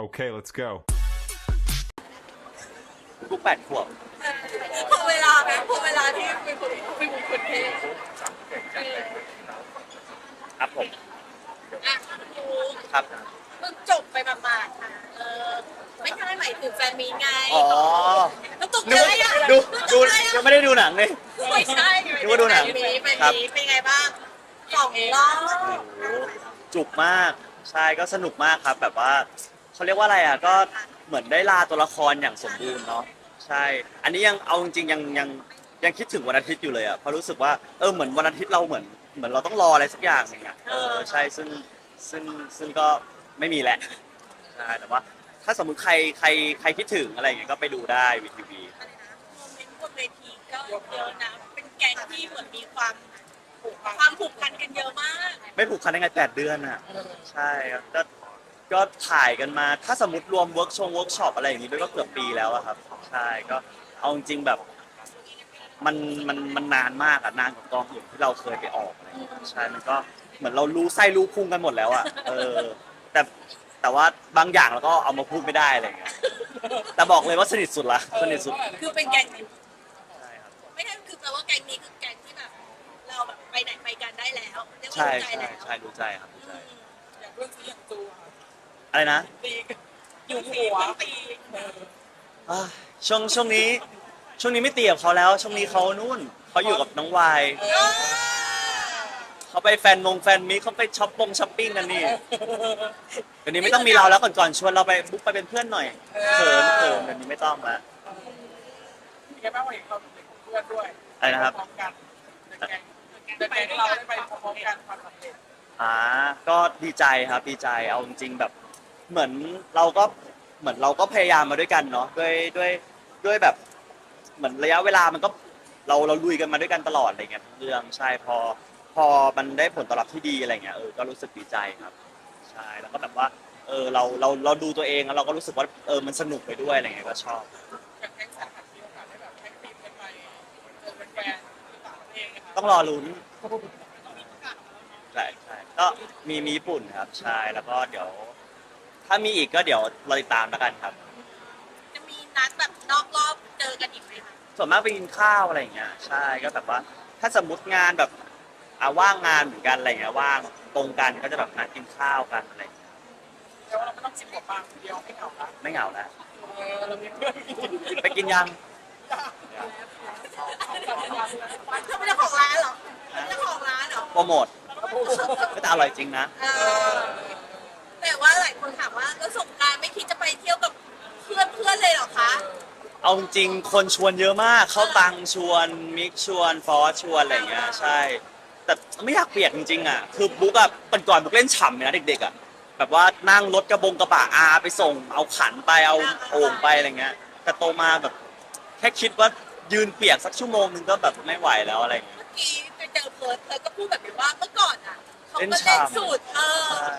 Okay, let's go. ลูกแปดขวบพอเวลาไหมพอเวลาที่เป็นคนเป็นคนเท่ครับผมอะดูครับเพิ่งจบไปประมาณๆค่ะเออไม่ใช่หมายถึงแฟนมีไงอ๋อแล้วตกนึใจกว่าอะดูดูตกใจยังอะไม่ได้ดูหนังเลย ไม่ใช่นึกว่าดูหนังแฟมีแฟนครับมีเป็นไงบ้างสองรอบโอ้โหจุกมากใช่ก็สนุกมากครับแบบว่า เขาเรียกว่าอะไรอะก็เหมือนได้ลาตัวละครอย่างสมบูรณ์เนาะใช่ อันนี้ยังเอาจริงๆยังยังยังคิดถึงวันอาทิตย์อยู่เลยอะเพราะรู้สึกว่าเออเหมือนวันอาทิตย์เราเหมือนเหมือนเราต้องรออะไรสักอย่างหนึงอะเออใช่ซึ่งซึ่งซึ่งก็ไม่มีแหละใช่แต่ว่า ถ้าสมมุติใครใครใครคิดถึงอะไรอย่างเงี้ยก็ไปดูได้วีทีวีอะไรนะโมเมนต์บนเวทีก็เยอะนะ เป็นแก๊งที่เหมือนมีความความผูกพันกันเยอะมาก ไม่ผูกพันได้ไงแปดเดือนอะ ใช่ครับก็ ก็ถ่ายกันมา ถ้าสมมติรวมเวิร์กชงเวิร์กช็อปอะไรอย่างงี้ด้วยก็เกือบปีแล้วอะครับใช่ก็เอาจริงๆแบบมันมันมันนานมากอะนานกว่ากองอื่นที่เราเคยไปออกอะไรอย่างเงี้ยใช่มันก็เหมือนเรารู้ไส้รู้พุงกันหมดแล้วอะเออ แต่แต่ว่าบางอย่างเราก็เอามาพูดไม่ได้อะไรอย่างเงี้ยแต่บอกเลยว่าสนิทสุดละสนิทสุดคือเป็นแก๊งนี้ใช่ครับไม่ใช่คือแปลว่าแก๊งนี้คือแก๊งที่แบบเราแบบไปไหนไปกันได้แล้วเรียกว่าใช่รู้ใจใช่แล้วใช่รู้ใจครับรู้ใจ อย่างเพื่อนซีอย่างจูอะ อะไรนะตีกันอยู่หัวตีอ่าช่วงช่วงนี้ ช่วงนี้ไม่ตีกับเขาแล้ว ช่วงนี้เขานู่นเขาอยู่กับน้องวายเออเขาไปแฟนมงแฟนมิตรเขาไปช้อปปงช้อปปิ้งกันนี่เดี๋ยวนี้ไม่ต้องมีเราแล้วก่อนก่อนๆชวนเราไปบุ๊กไปเป็นเพื่อนหน่อยเขินเขินเดี๋ยวนี้ไม่ต้องละมีแค่แม่ว่าเห็นเราเป็นเพื่อนด้วยอะไรนะครับพร้อมกันในแก๊งในแก๊งเราได้ไปพร้อมกันความสำเร็จอ่าก็ดีใจครับดีใจเอาจริงๆแบบ เหมือนเราก็เหมือนเราก็พยายามมาด้วยกันเนาะด้วยด้วยด้วยแบบ เหมือนระยะเวลามันก็เราเราลุยกันมาด้วยกันตลอดอะไรเงี้ยทั้งเรื่องใช่พอ พอมันได้ผลตอบรับที่ดีอะไรเงี้ยเออก็รู้สึกดีใจครับใช่แล้วก็แบบว่า เออเราเราเราดูตัวเองแล้วเราก็รู้สึกว่าเออมันสนุกไปด้วยอะไรเงี้ยก็ชอบกับแก๊งสาหัสมีโอกาสได้แบบแท็กทีมกันไปเจอแฟนๆที่ต่างประเทศนะคะต้องรอลุ้นใช่ใช่ก็มีมีญี่ปุ่นครับใช่แล้วก็เดี๋ยว ถ้ามีอีกก็เดี๋ยวเราติดตามแล้วกันครับ จะมีนัดแบบนอกรอบเจอกันอีกไหมคะส่วนมากไปกินข้าวอะไรอย่างเงี้ยใช่ก็แบบว่า ถ้าสมมติงานแบบอ่าว่างงานเหมือนกันอะไรเงี้ยว่างตรงกันก็จะแบบนัดกินข้าวกันอะไรอย่างเงี้ยแต่ว่าเราไม่ต้องสิบกว่าปางเดียวไม่เหงาละไม่เหงาแล้วเออเรามีเพื่อนกินไปกินยังเขาเป็นเจ้าของร้านเหรอเป็นเจ้าของร้านเหรอโปรโมทก็แต่อร่อยจริงนะ เออแต่ว่าหลายคนถามว่า เพื่อนๆเลยเหรอคะ เอาจริงๆคนชวนเยอะมากเข้าตังชวนมิกชวนฟอสชวนอะไรอย่างเงี้ยใช่ แต่ไม่อยากเปียกจริงๆอะคือบุ๊กอะเป็นก่อนบุ๊กเล่นฉ่ำเลยนะเด็กๆอะแบบว่านั่งรถกระบงกระบะอาไปส่ง เอาขันไปเอาโอ่งไปอะไรเงี้ยแต่โตมาแบบ แค่คิดว่ายืนเปียกสักชั่วโมงนึงก็แบบไม่ไหวแล้วอะไรเงี้ย เมื่อกี้ไปเจอเพิร์ดเพิร์ดก็พูดแบบนี้ว่าเมื่อก่อนอะเขาเล่นก็ฉ่ำเล่นสูตรเออใช่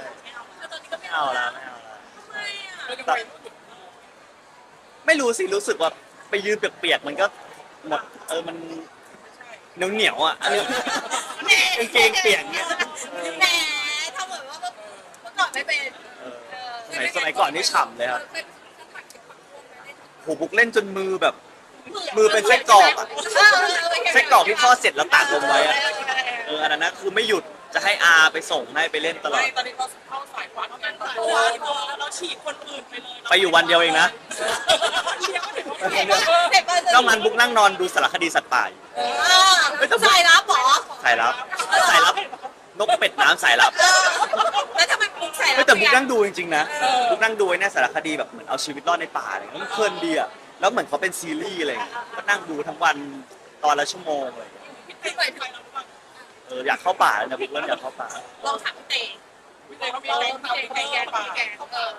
แล้วตอนนี้ก็ไม่ไม่เอาแล้วไม่เอาแล้วทำไมอะเราจะ ไปรู้สึกไม่รู้สิรู้สึกว่าไปยืนเปียกๆมันก็หมดเออมันเหนียวเหนียวๆอะอันนี้ กางเกงเปียกเนี่ย แหมทำเหมือนว่าเมื่อเมื่อก่อนไม่เป็นเออเออสมัยสมัยก่อนนี่ฉ่ำเลยครับโหบุกเล่นจนมือแบบ มือเป็นไส้กรอกอะไส้กรอกที่ทอดเสร็จแล้วตากลงไว้อะเอออันนั้นนะคือไม่หยุดจะให้อาไปส่งให้ไปเล่นตลอไม่ดตอนนี้เขาเข้าสายควันกั นตะโกนเราฉีกคนอื่นไปเลยไปอยู่วันเดียวเองนะคนเดียวถึงเด็กว่าเด็กว่าจะนอกนั้นบุกนั่งนอนดูสารคดีสัตว์ป่าอยู่เออสายรับเหรอสายลับสายลับนกเป็ดน้ำสายลับ เออแล้วทำไมปุ๊กใส่ไม่แต่บุกนั่งดูจริงๆนะบุกนั่งดูไอ้เนี่ยสารคดีแบบเหมือนเอาชีวิตรอดในป่าอะไรเงี้ยมันเพลินดีอะแล้วเหมือนเขาเป็นซีรีส์อะไรเงี้ยก็นั่งดูทั้งวันตอนละชั่วโมงเลยพี่ไปถึงเอออยากเข้าป่าแล้วนะบุกเริ่มอยากเข้าป่าลองถามเตะวิจัยเขามีลองแก๊งถามทำเตะแก๊งแกป่าแกเออ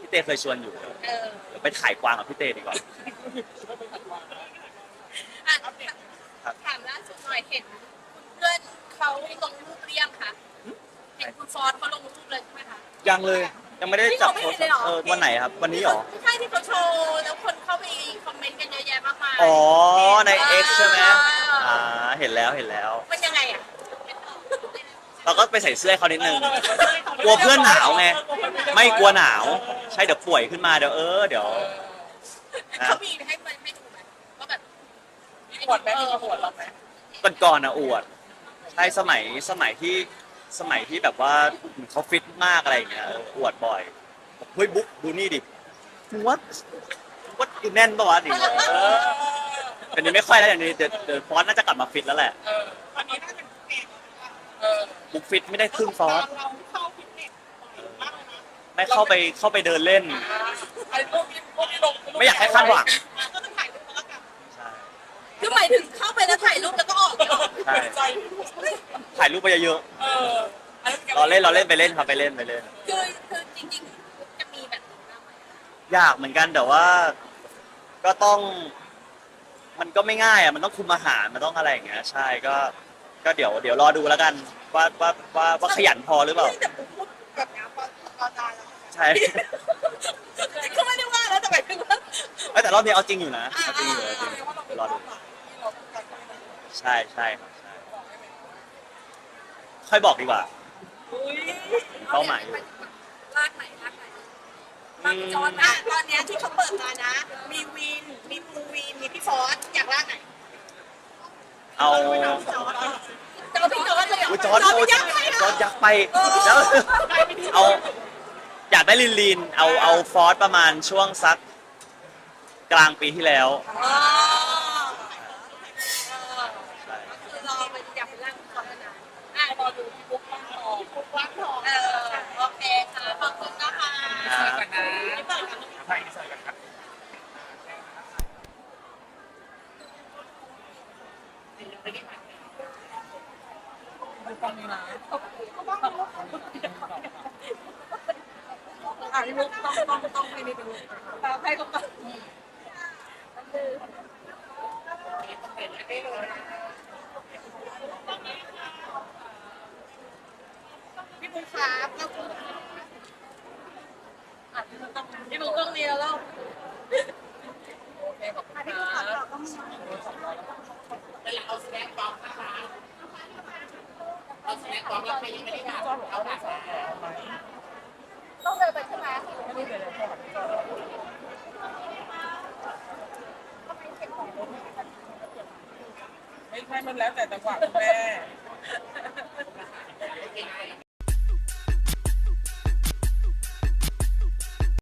พี่เต้เคยชวนอยู่เออเดี๋ยวไปถ่ายกวางกับพี่เต้ดีกว่า อะถามล่าสุดหน่อยเห็นเพื่อนเขาลงรูปเรียงค่ะเห็นคุณฟอสเขาลงรูปเลยใช่ไหมคะ ยังเลยยังไม่ได้จับโทรศัพท์เออวันไหนครับ วันนี้เหรอ ไม่ใช่ที่เขาโชว์แล้วคนเข้าไปคอมเมนต์กันเยอะแยะมากมายอ๋อใน X ใช่ไหมอ่าเห็นแล้วเห็นแล้ว มันยังไงอะ เราก็ไปใส่เสื้อให้เขานิดนึงกลัวเพื่อนหนาวไงไม่กลัวหนาวเใช่เดี๋ยวป่วยขึ้นมาเดี๋ยวเออเดี๋ยวนะเขามีให้มันให้ดูไหมว่าแบบมีปวดไหมมีมาปวดเราไหมก่อนก่อนๆอะอวดใช่สมัยสมัยที่สมัยที่แบบว่าเขาฟิตมากอะไรอย่างเงี้ยเอออวดบ่อยบอกเฮ้ยบุ๊กดูนี่ดิมึงว่ามึงว่าดูแน่นปะวะดิเออแต่นี้ไม่ค่อยแล้วอย่างนี้เดี๋ยวเดี๋ยวฟอนต์น่าจะกลับมาฟิตแล้วแหละ บุ๊กฟิตไม่ได้ครึ่งฟอสเราเข้าฟิตเนสบ่อยมากเลยนะไม่เข้าไปเข้าไปเดินเล่น ไอ้พวกนี้พวกนี้ลงไม่อยากให้คาดหวังก็ต้องถ่ายรูปแล้วกันใช่ คือหมายถึงเข้าไปแล้วถ่ายรูปแล้วก็ออกเนี่ยหรอใช่ ใจถ่ายรูปไปเยอะเออๆรอเล่นรอเล่นไปเล่นครับไปเล่นไปเล่น คือคือจริงๆจะมีแบบนี้บ้างไหมยากเหมือนกันแต่ว่าก็ต้อง มันก็ไม่ง่ายอะมันต้องคุมอาหารมันต้องอะไรอย่างเงี้ย ใช่ก็ ก็เดี๋ยวเดี๋ยวรอดูแล้วกันว่าว่าว่าว่าขยันพอหรือเปล่า แต่ผมพูดแบบนี้พอพอตายแล้วใช่ ก็ไม่ได้ว่าแล้วแต่หมายถึงว่าเอ้ยแต่รอบนี้เอาจริงอยู่นะอ่าเอาจริงอยู่เอาจริงแสดงว่าเราเดี๋เป็ยนวรอเป้าดูหมายที่เราต้องการจะได้ใช่ใช่ครับใช่บอกได้ไหมค่อยบอกดีกว่าอุ้ยเป้าหมายอยู่ ลากไหนลากไหนบางจอนนะตอนเนี้ยที่เขาเปิดมานะ มีวิน มีภูวิน มีพี่ฟอสอยากลากไหนเอาจอพี่จ อร์ดเลยเหรออุ้ยจอร์ดจอร์ดโอ้พี่ยักษ์ไปจอร์ดยักษ์ไปแล้ว เอาอยากได้ลินลินเอาเอาฟอสประมาณช่วงสักกลางปีที่แล้วอ๋อใช่คือรอไปอยากไปลากฟอสนะอะรอดูพี่บุ๊กบ้างทองบุ๊กบ้างทองเออโอเคค่ะขอบคุณนะคะครับกันนะไม่เปิดกันใช่ ใส่กันครับตอนนี้นะอะพี่มุกต้องต้องต้องให้นี่เป็นลูกตาให้เขาไป พี่บุ๊กครับแล้วคุณ อะพี่บุ๊กต้องพี่บุ๊กต้องเรียนแล้ว โอเคขอบคุณครับเอาสแน็คบ็อกซ์นะคะเอาสแน็คบ็อกซ์แล้วใครยังไม่ได้ทานเอาค่ะ ต้องเดินไปใช่ไหม ไม่ ให้มันแล้วแต่จังหวะคุณแม่